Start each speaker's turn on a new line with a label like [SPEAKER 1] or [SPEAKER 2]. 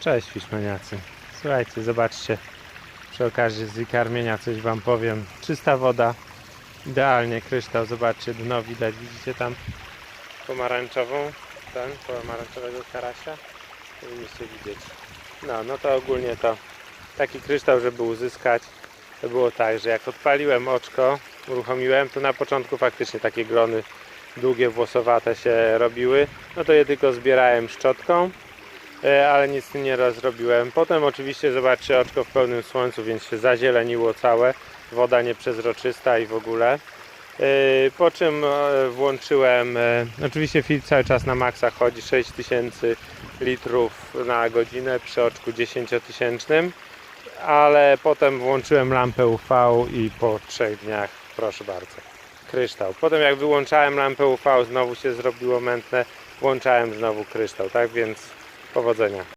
[SPEAKER 1] Cześć fiszmeniacy. Słuchajcie, zobaczcie. Przy okazji z karmienia coś wam powiem. Czysta woda. Idealnie kryształ. Zobaczcie, dno widać. Widzicie tam pomarańczową? Ten, pomarańczowego karasia? Powinniście widzieć. No, no to ogólnie to taki kryształ, żeby uzyskać, to było tak, że jak odpaliłem oczko, uruchomiłem, to na początku faktycznie takie grony długie, włosowate się robiły. No to je tylko zbierałem szczotką, ale nic z tym nie rozrobiłem. Potem oczywiście zobaczcie oczko w pełnym słońcu, więc się zazieleniło całe. Woda nieprzezroczysta i w ogóle. E, Po czym e, włączyłem, e, oczywiście filtr cały czas na maksa chodzi, 6000 litrów na godzinę przy oczku 10 tysięcznym, ale potem włączyłem lampę UV i po trzech dniach, proszę bardzo, kryształ. Potem jak wyłączałem lampę UV, znowu się zrobiło mętne, włączałem znowu kryształ, tak więc powodzenia.